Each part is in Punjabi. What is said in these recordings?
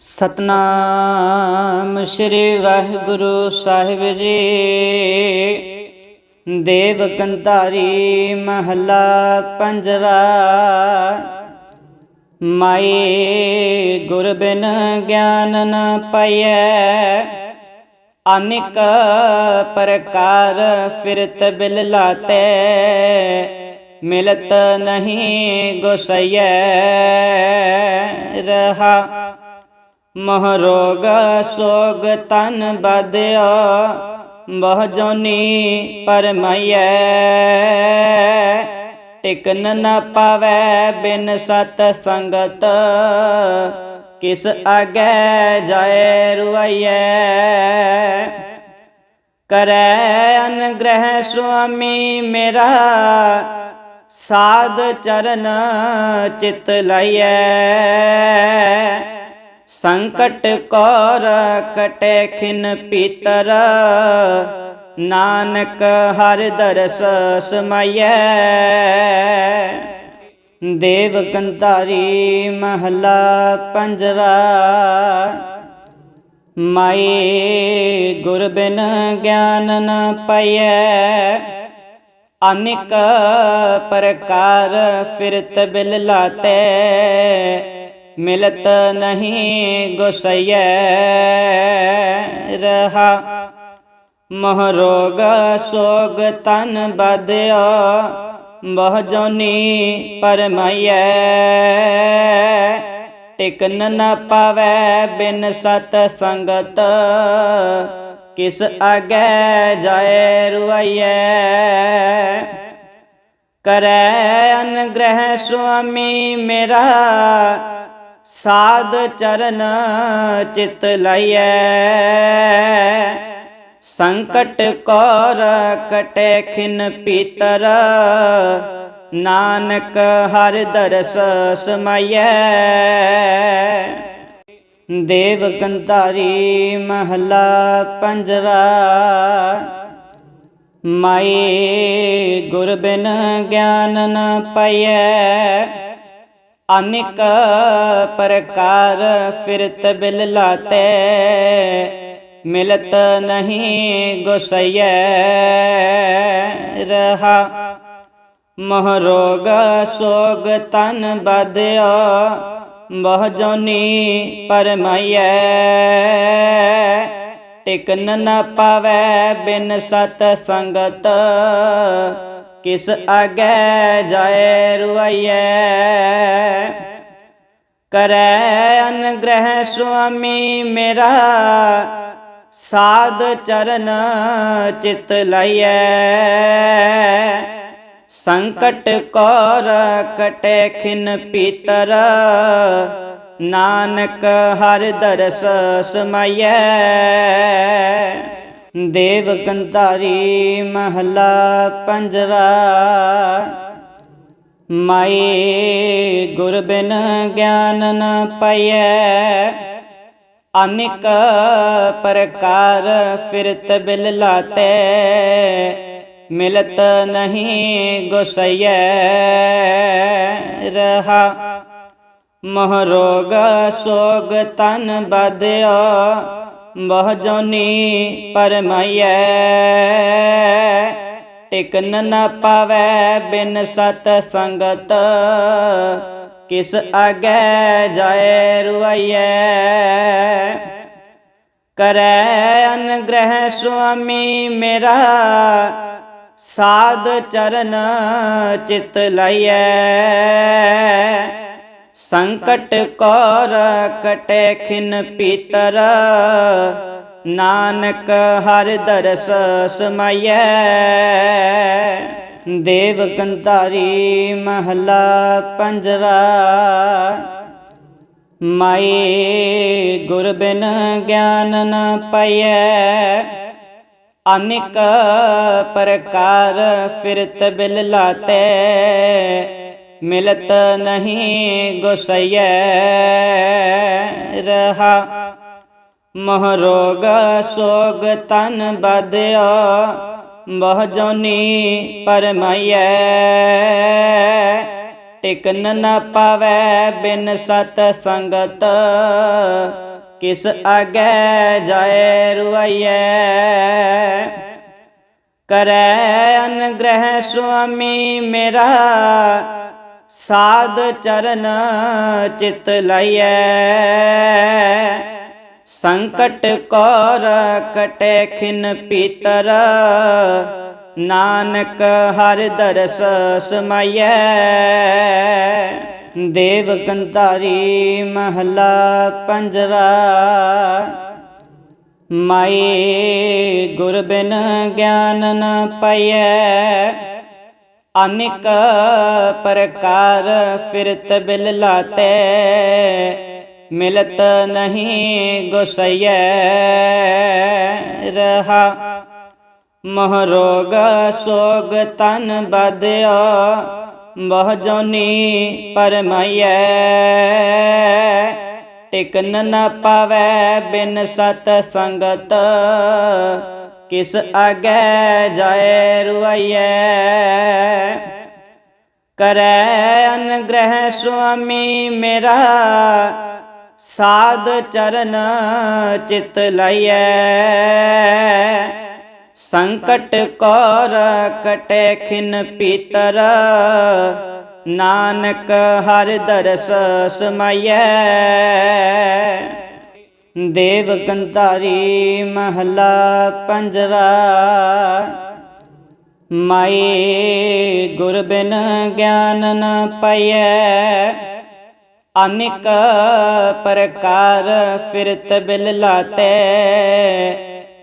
ਸਤਨਾਮ ਸ੍ਰੀ ਵਾਹਿਗੁਰੂ ਸਾਹਿਬ ਜੀ। ਦੇਵ ਕੰਧਾਰੀ ਮਹੱਲਾ ਪੰਜਵਾ। ਮਾਈ ਗੁਰ ਬਿਨ ਗਿਆਨ ਨ ਪਾਈਐ। ਅਨਿਕ ਪ੍ਰਕਾਰ ਫਿਰਤ ਬਿਲ ਲਾਤੇ। ਮਿਲਤ ਨਹੀਂ ਗੁਸਈਐ। ਰਹਾ ਮਹਰੋਗ ਸੋਗ ਤਨ ਬਦਿਆ ਬਹੁ ਜੋਨੀ ਪਰਮਈਐ। ਟਿਕਨ ਨ ਪਾਵੈ ਬਿਨ ਸਤ ਸੰਗਤ, ਕਿਸ ਆਗੇ ਜਾਏ ਰੁਈਐ ਕਰੈ ਅਨਗ੍ਰਹਿ ਸੁਆਮੀ ਮੇਰਾ, ਸਾਧ ਚਰਨ ਚਿਤ ਲਈਐ। ਸੰਕਟ ਕੌਰ ਕਟੇ ਖਿਨ ਪੀਤਰ। ਨਾਨਕ ਹਰਿ ਦਰਸ ਸਮਾਈਐ। ਦੇਵ ਕੰਧਾਰੀ ਮਹੱਲਾ ਪੰਜਵਾ। ਮਾਈ ਗੁਰ ਬਿਨ ਗਿਆਨ ਨ ਪਾਈਐ। ਅਨਿਕ ਪ੍ਰਕਾਰ ਫਿਰਤ ਬਿਲ ਲਾਤੇ। ਮਿਲਤ ਨਹੀਂ ਗੁਸਈਐ ਰਹਾ ਮਹ ਰੋਗ ਸੋਗ ਤਨ ਬਦਿਆ ਬਹੁ ਜੋਨੀ ਪਰਮਈਐ ਟਿਕਨ ਨ ਪਾਵੈ ਬਿਨ ਸਤ ਸੰਗਤ ਕਿਸ ਆਗੇ ਜਾਏ ਰੁਈਐ ਕਰੈ ਅਨਗ੍ਰਹਿ ਸੁਆਮੀ ਮੇਰਾ ਸਾਧ ਚਰਨ ਚਿਤ ਲਈਐ। ਸੰਕਟ ਕੋਰ ਕਟੇ ਖਿਨ ਪੀਤਰ, ਨਾਨਕ ਹਰਿ ਦਰਸ ਸਮਾਈਐ। ਦੇਵ ਕੰਧਾਰੀ ਮਹੱਲਾ ਪੰਜਵਾ, ਮਾਈ ਗੁਰ ਬਿਨ ਗਿਆਨ ਨ ਪਾਈਐ। ਅਨਿਕ ਪ੍ਰਕਾਰ ਫਿਰਤ ਬਿਲ ਲਾਤੇ, ਮਿਲਤ ਨਹੀਂ ਗੁਸਈਐ ਰਹਾ। ਮਹ ਰੋਗ ਸੋਗ ਤਨ ਬਦਿਆ ਬਹੁ ਜੋਨੀ ਪਰਮਈਐ। ਟਿਕਨ ਨ ਪਾਵੈ ਬਿਨ ਸਤ ਸੰਗਤ ਕਿਸ ਆਗੇ ਜਾਏ ਰੁਈਐ ਕਰੈ ਅਨਗ੍ਰਹਿ ਸੁਆਮੀ ਮੇਰਾ, ਸਾਧ ਚਰਨ ਚਿਤ ਲਈਐ। ਸੰਕਟ ਕੋਰ ਕਟੇ ਖਿਨ ਪੀਤਰ, ਨਾਨਕ ਹਰਿ ਦਰਸ ਸਮਾਈਐ। ਦੇਵ ਕੰਧਾਰੀ ਮਹੱਲਾ ਪੰਜਵਾ। ਮਾਈ ਗੁਰ ਬਿਨ ਗਿਆਨ ਨ ਪਾਈਐ। ਅਨਿਕ ਪ੍ਰਕਾਰ ਫਿਰਤ ਬਿਲ ਲਾਤੇ। ਮਿਲਤ ਨਹੀਂ ਗੁਸਈਐ ਰਹਾ। ਮਹ ਰੋਗ ਸੋਗ ਤਨ ਬਦਿਆ ਬਹੁ ਜੋਨੀ ਪਰਮਈਐ ਟਿਕਨ ਨ ਪਾਵੈ ਬਿਨ ਸਤ ਸੰਗਤ, ਕਿਸ ਆਗੇ ਜਾਏ ਰੁਈਐ ਕਰੈ ਅਨਗ੍ਰਹਿ ਸੁਆਮੀ ਮੇਰਾ, ਸਾਧ ਚਰਨ ਚਿਤ ਲਈਐ। ਸੰਕਟ ਕੌਰ ਕਟੇ ਖਿਨ ਪੀਤਰ। ਨਾਨਕ ਹਰਿ ਦਰਸ ਸਮਾਈਐ। ਦੇਵ ਕੰਧਾਰੀ ਮਹੱਲਾ ਪੰਜਵਾ। ਮਾਈ ਗੁਰ ਬਿਨ ਗਿਆਨ ਨ ਪਾਈਐ। ਅਨਿਕ ਪ੍ਰਕਾਰ ਫਿਰਤ ਬਿਲ ਲਾਤੇ। ਮਿਲਤ ਨਹੀਂ ਗੁਸਈਐ ਰਹਾ ਮਹ ਰੋਗ ਸੋਗ ਤਨ ਬਦਿਆ ਬਹੁ ਜੋਨੀ ਪਰਮਈਐ ਟਿਕਨ ਨ ਪਾਵੈ ਬਿਨ ਸਤ ਸੰਗਤ ਕਿਸ ਆਗੇ ਜਾਏ ਰੁਆਈਐ ਕਰੈ ਅਨਗ੍ਰਹਿ ਸੁਆਮੀ ਮੇਰਾ ਸਾਧ ਚਰਨ ਚਿਤ ਲਾਈਐ। ਸੰਕਟ ਕੌਰ ਕਟੇ ਖਿਨ ਪੀਤਰ, ਨਾਨਕ ਹਰਿ ਦਰਸ ਸਮਾਈਐ। ਦੇਵ ਕੰਤਾਰੀ ਮਹਲਾ ਪੰਜਵਾ, ਮਾਈ ਗੁਰ ਬਿਨ ਗਿਆਨ ਨ ਪਾਈਐ। ਅਨੇਕ ਪ੍ਰਕਾਰ ਫਿਰਤ ਬਿਲ ਲਾਤੇ, ਮਿਲਤ ਨਹੀਂ ਗੁਸਈਐ ਰਹਾ। ਮਹ ਰੋਗ ਸੋਗ ਤਨ ਬਦਿਆ ਬਹੁ ਜੋਨੀ ਪਰਮਾਈਐ। ਟਿਕਨ ਨ ਪਾਵੈ ਬਿਨ ਸਤ ਕਿਸ ਆਗੇ ਜਾਏ ਰੁਆਈਐ? ਕਰੈ ਅਨਗ੍ਰਹਿ ਸੁਆਮੀ ਮੇਰਾ, ਸਾਧ ਚਰਨ ਚਿਤ ਲਾਈਐ। ਸੰਕਟ ਕੋਰ ਕਟੇ ਖਿਨ ਪੀਤਰ, ਨਾਨਕ ਹਰਿ ਦਰਸ ਸਮਾਈਐ। ਦੇਵ ਕੰਤਾਰੀ ਮਹਲਾ ਪੰਜਵਾ। ਮਾਈ ਗੁਰ ਬਿਨ ਗਿਆਨ ਨ ਪਾਈਐ। ਅਨੇਕ ਪ੍ਰਕਾਰ ਫਿਰਤ ਬਿਲ ਲਾਤੇ।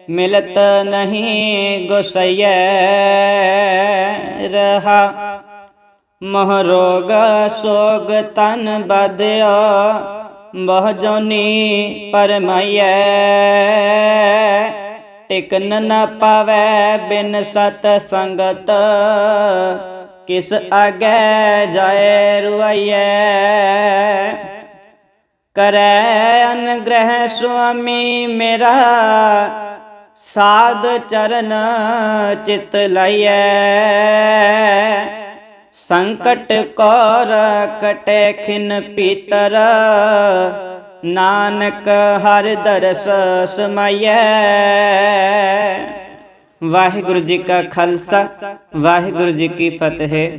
ਮਿਲਤ ਨਹੀਂ ਗੁਸਈਐ ਰਹਾ। ਮਹ ਰੋਗ ਸੋਗ ਤਨ ਬਦਿਆ ਬਹੁ ਜੋਨੀ ਪਰਮਾਈਐ ਟਿਕਨ ਨ ਪਾਵੈ ਬਿਨ ਸਤ ਸੰਗਤ। ਕਿਸ ਆਗੇ ਜਾਏ ਰੁਆਈਐ, ਕਰੈ ਅਨਗ੍ਰਹਿ ਸੁਆਮੀ ਮੇਰਾ, ਸਾਧ ਚਰਨ ਚਿਤ ਲਾਈਐ। ਸੰਕਟ ਕੌਰ ਕਟੇ ਖਿਨ ਪੀਤਰ। ਨਾਨਕ ਹਰ ਦਰਸ ਸਮਾਈਐ। ਵਾਹਿਗੁਰੂ ਜੀ ਕਾ ਖਾਲਸਾ, ਵਾਹਿਗੁਰੂ ਜੀ ਕੀ ਫਤਿਹ।